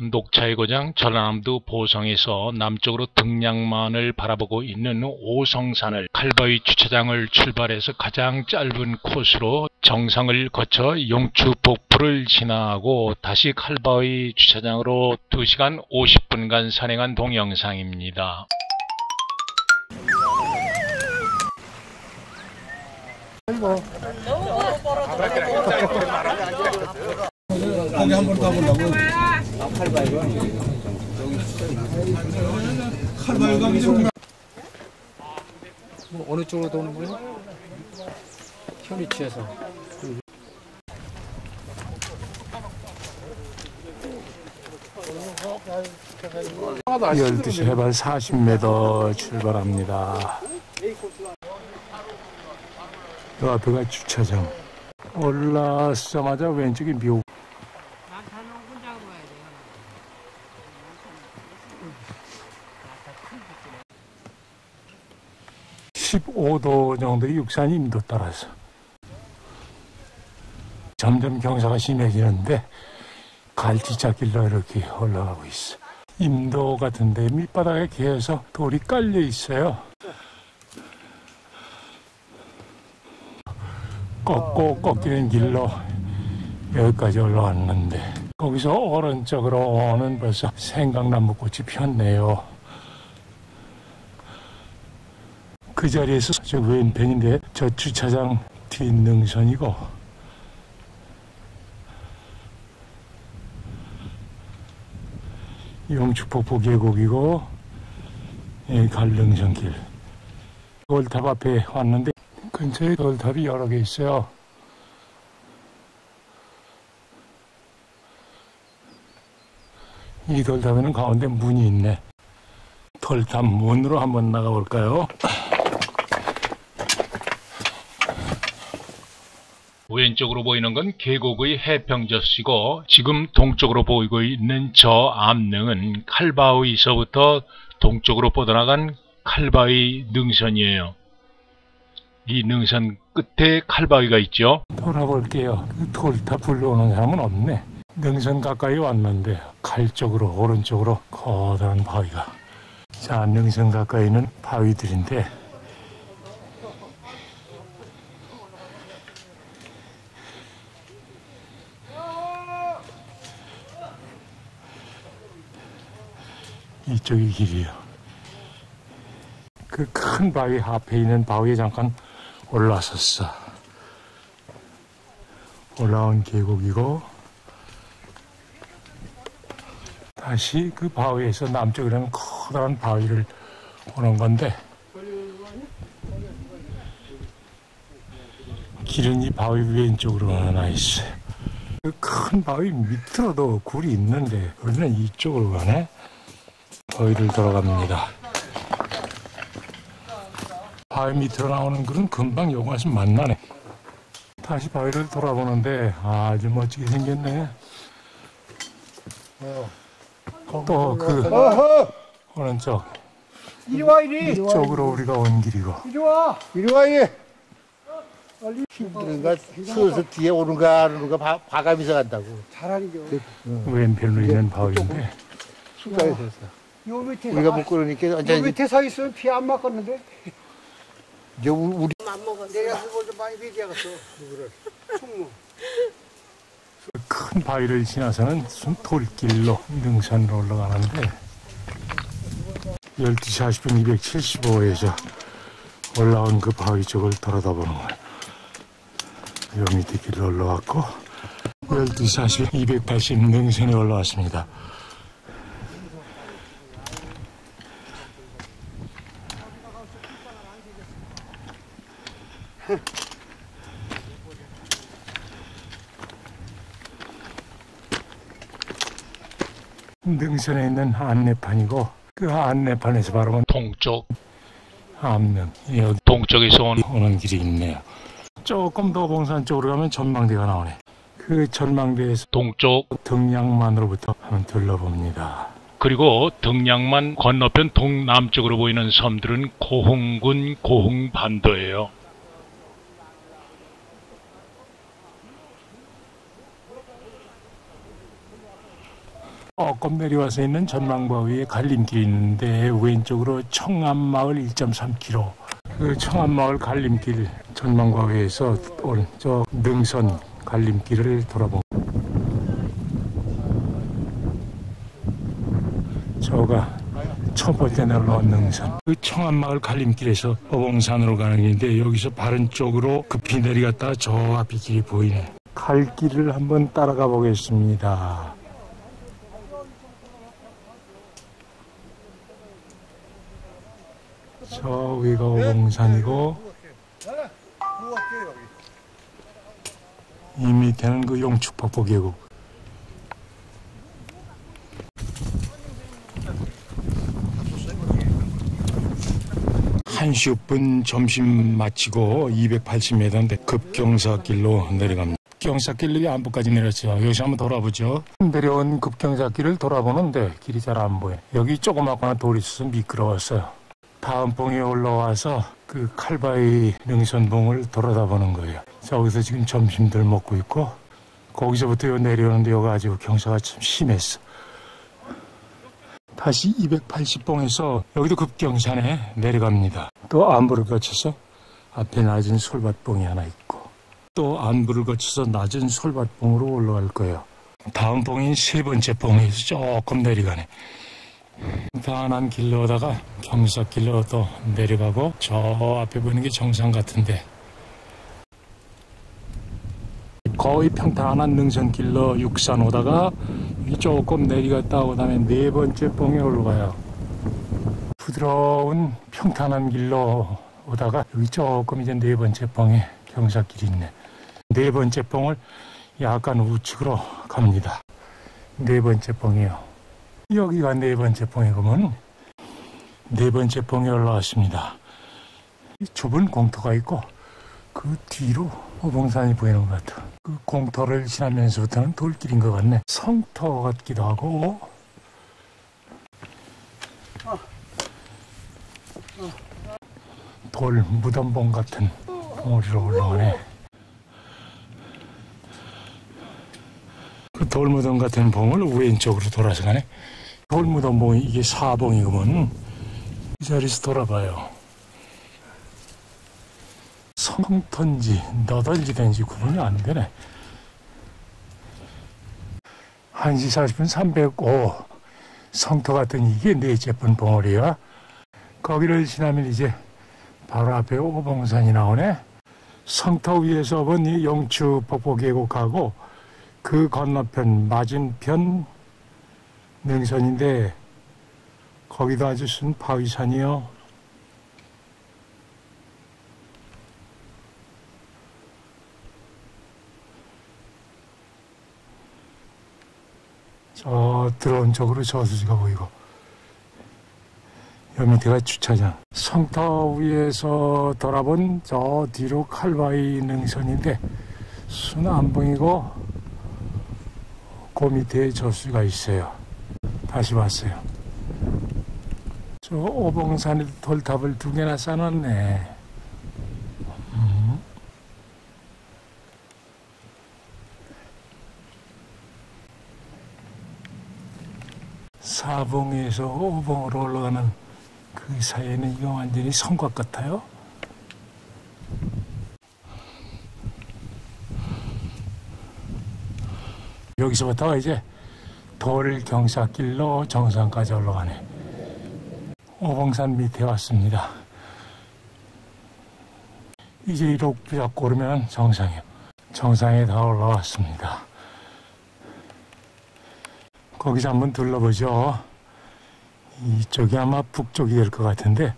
녹차의 고장 전라남도 보성에서 남쪽으로 등량만을 바라보고 있는 오성산을 칼바위 주차장을 출발해서 가장 짧은 코스로 정상을 거쳐 용추 복부를 지나고 다시 칼바위 주차장으로 2시간 50분간 산행한 동영상입니다. 거기 한번 가보려고. 칼바위가 무슨 뭐 어느 쪽으로 도는 거예요? 현이 취해서. 12시 해발 40m 출발합니다. 그 앞에가 주차장. 올라서자마자 왼쪽이 묘. (15도) 정도의 육산 임도 따라서 점점 경사가 심해지는데 갈지자길로 이렇게 올라가고 있어. 임도 같은데 밑바닥에 계속 돌이 깔려 있어요. 꺾고 꺾이는 길로 여기까지 올라왔는데 거기서 오른쪽으로는 벌써 생강나무 꽃이 폈네요. 그 자리에서 저 왼편인데 저 주차장 뒷능선이고 용축폭포 계곡이고 이 갈릉선길 돌탑 앞에 왔는데 근처에 돌탑이 여러 개 있어요. 이 돌탑에는 가운데 문이 있네. 돌탑 문으로 한번 나가볼까요? 왼쪽으로 보이는 건 계곡의 해평저씨고 지금 동쪽으로 보이고 있는 저 암릉은 칼바위서부터 동쪽으로 뻗어나간 칼바위 능선이에요. 이 능선 끝에 칼바위가 있죠. 돌아볼게요. 그 돌탑 불러오는 사람은 없네. 능선 가까이 왔는데 칼 쪽으로 오른쪽으로 커다란 바위가. 자, 능선 가까이는 바위들인데 이쪽이 길이에요. 그 큰 바위 앞에 있는 바위에 잠깐 올라섰어. 올라온 계곡이고 다시 그 바위에서 남쪽이라는 커다란 바위를 오는 건데 길은 이 바위 왼쪽으로 하나 있어요. 그 큰 바위 밑으로도 굴이 있는데 우리는 이쪽으로 가네. 바위를 돌아갑니다. 바위 밑으로 나오는 글은 금방 요것이 만나네. 다시 바위를 돌아보는데 아주 멋지게 생겼네. 또 그 오른쪽 이리 와 이리. 이쪽으로 우리가 온 길이고 이리 와. 이리 와. 힘드는가 서서 뒤에 오는가 안 오는가 봐- 봐가면서 간다고 잘하니까. 왼편으로 있는 바위인데 숙소에서 했어. 요 밑에 우리가 서, 못 걸으니까 요 완전히 밑에 서 있으면 피 안 맞겠는데? 이제 우- 우리 내가 그걸 좀 많이 비디하겠어. 누구를? 총무. 큰 바위를 지나서는 무슨 돌길로 능선으로 올라가는데 12시 40분 275에서 올라온 그 바위 쪽을 돌아다보는 거야. 요 밑에 길로 올라왔고 12시 40분 280 능선에 올라왔습니다. 능선에 있는 안내판이고 그 안내판에서 바로 동쪽, 암릉 여기 동쪽에서 온 오는 길이 있네요. 조금 더 봉산 쪽으로 가면 전망대가 나오네. 그 전망대에서 동쪽 등량만으로부터 한번 둘러봅니다. 그리고 등량만 건너편 동남쪽으로 보이는 섬들은 고흥군 고흥반도예요. 조금 내려와서 있는 전망바위에 갈림길이 있는데 왼쪽으로 청암마을 1.3km 그 청암마을 갈림길 전망바위에서 올저 능선 갈림길을 돌아본 저가 첫 번째 날라온 능선. 그 청암마을 갈림길에서 어봉산으로 가는 길인데 여기서 바른 쪽으로 급히 내려갔다가 저 앞이 길이 보이네. 갈 길을 한번 따라가 보겠습니다 저 위가 어봉산이고 이 밑에는 그 용축폭포 계곡 한시 6분 점심 마치고 280m인데 급경사길로 내려갑니다. 경사길로 안보까지 내렸죠. 여기서 한번 돌아보죠. 내려온 급경사길을 돌아보는데 길이 잘 안 보여. 여기 조그맣거나 돌이 있어서 미끄러웠어요. 다음 봉에 올라와서 그 칼바위 능선봉을 돌아다보는 거예요. 저기서 지금 점심들 먹고 있고 거기서부터 요 내려오는데 여기 아주 경사가 참 심했어. 다시 280봉에서 여기도 급경산에 내려갑니다. 또 안부를 거쳐서 앞에 낮은 솔밭봉이 하나 있고 또 안부를 거쳐서 낮은 솔밭봉으로 올라갈 거예요. 다음 봉인 세 번째 봉에서 조금 내려가네. 편한 길로다가 경사길로 또 내려가고 저 앞에 보이는 게 정상 같은데 거의 평탄한 능선길로 육산 오다가 조금 내려갔다 오고 다음에 네 번째 봉에 올라가요. 부드러운 평탄한 길로 오다가 여기 조금 이제 네 번째 봉에 경사길이 있네. 네 번째 봉을 약간 우측으로 갑니다. 네 번째 봉이요. 여기가 네 번째 봉이구먼. 네 번째 봉에 올라왔습니다. 이 좁은 공터가 있고 그 뒤로 호봉산이 보이는 것 같아. 그 공터를 지나면서부터는 돌길인 것 같네. 성터 같기도 하고. 돌 무덤봉 같은 봉우리로 올라오네. 돌무덤 같은 봉을 왼쪽으로 돌아서 가네. 돌무덤 봉이 이게 사봉이구먼. 이 자리에서 돌아봐요. 성턴지 너덜지 된지 구분이 안 되네. 1시 40분 305 성터 같은 이게 넷째 번 봉우리야. 거기를 지나면 이제 바로 앞에 오봉산이 나오네. 성터 위에서 본이 영추 폭포 계곡하고 그 건너편 맞은편 능선인데 거기도 아주 순 바위산이요. 저 들어온 쪽으로 저수지가 보이고 여 밑에가 주차장 성터 위에서 돌아본 저 뒤로 칼바위 능선인데 순안 보이고 그 밑에 저수지가 있어요 다시 왔어요 저 오봉산에 돌탑을 두 개나 쌓아놨네 음. 사봉에서 오봉으로 올라가는 그 사이에는 이거 완전히 성곽 같아요. 여기서부터 이제 돌 경사길로 정상까지 올라가네. 오봉산 밑에 왔습니다. 이제 이렇게 잡고 오르면 정상이에요. 정상에 다 올라왔습니다. 거기서 한번 둘러보죠. 이쪽이 아마 북쪽이 될 것 같은데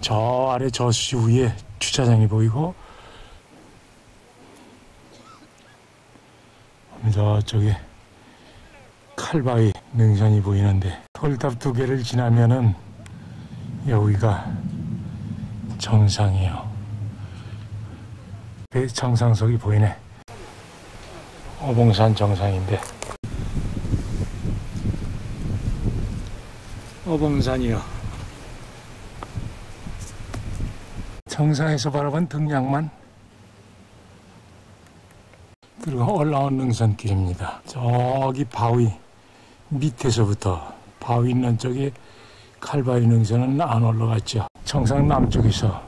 저 아래 저수 위에 주차장이 보이고 저쪽에 칼바위 능선이 보이는데 돌탑 두 개를 지나면은 여기가 정상이에요. 배 정상석이 보이네. 오봉산 정상인데 오봉산이요 정상에서 바라본 등량만 그리고 올라온 능선길입니다. 저기 바위 밑에서부터 바위 있는 쪽에 칼바위 능선은 안 올라갔죠. 정상 남쪽에서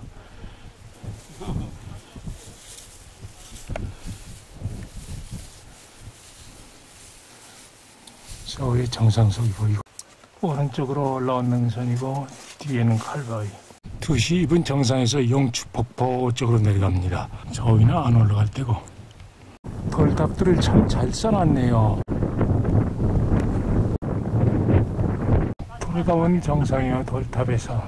저기 정상석이 보이고 오른쪽으로 올라온 능선이고 뒤에는 칼바위. 2시 2분 정상에서 용추폭포 쪽으로 내려갑니다. 저기는 안 올라갈 때고 돌탑들을 참 잘 써놨네요. 돌가면 정상이에요. 돌탑에서.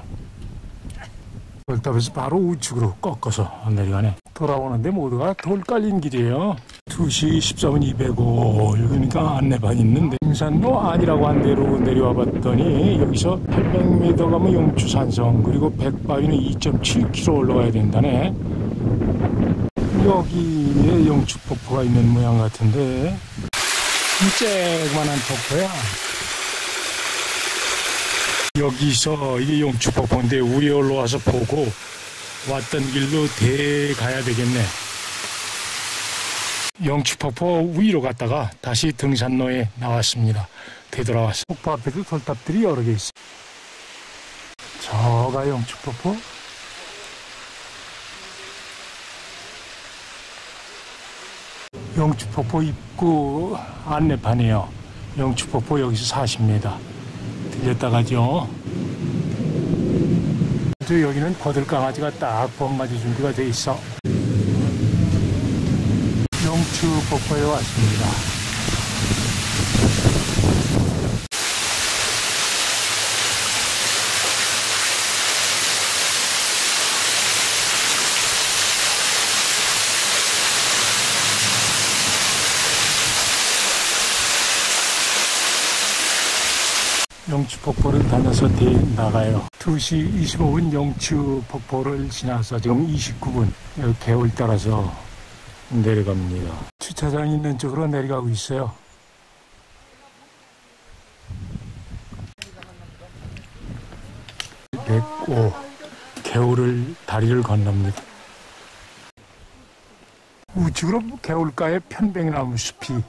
돌탑에서 바로 우측으로 꺾어서 내려가네. 돌아오는데 모두가 돌 깔린 길이에요. 2시 14분 205. 여기니까 안내판 있는데 등산로 아니라고 한 대로 내려와 봤더니 여기서 800m 가면 용추산성 그리고 백바위는 2.7km 올라가야 된다네. 여기에 용추폭포가 있는 모양 같은데 쬐그만한 폭포야. 여기서 이게 용추폭포인데 위에 올라와서 보고 왔던 길로 대 가야 되겠네. 용추폭포 위로 갔다가 다시 등산로에 나왔습니다. 되돌아왔어. 폭포 앞에도 돌탑들이 여러 개 있어. 저가 용추폭포. 용추폭포 입구 안내판이에요. 용추폭포 여기서 40m. 들렸다 가죠. 저 여기는 거들강아지가 딱 봄맞이 준비가 돼 있어. 용추폭포에 왔습니다. 용추폭포를 다녀서 뒤에 나가요. 2시 25분 용추폭포를 지나서 지금 29분 여기 개울 따라서 내려갑니다. 주차장 있는 쪽으로 내려가고 있어요. 백오 개울을 다리를 건넙니다. 우측으로 개울가에 편백나무 숲이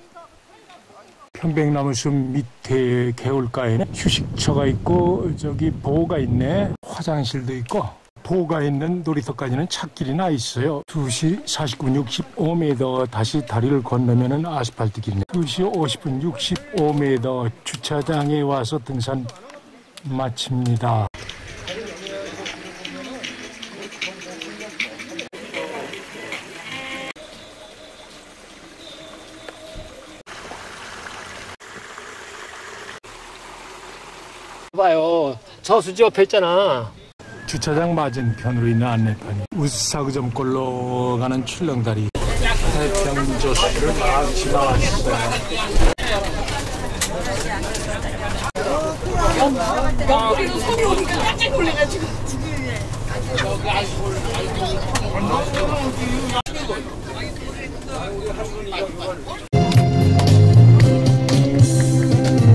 편백나무 숲 밑에 개울가에는 휴식처가 있고 저기 보호가 있네. 화장실도 있고 보호가 있는 놀이터까지는 찻길이 나 있어요. 2시 49분 65m 다시 다리를 건너면은 아스팔트 길이네. 2시 50분 65m 주차장에 와서 등산 마칩니다 저수지 옆에 있잖아. 주차장 맞은편으로 있는 안내판이 우사그점골로 가는 출렁다리 태평조수를 막 지나왔어요.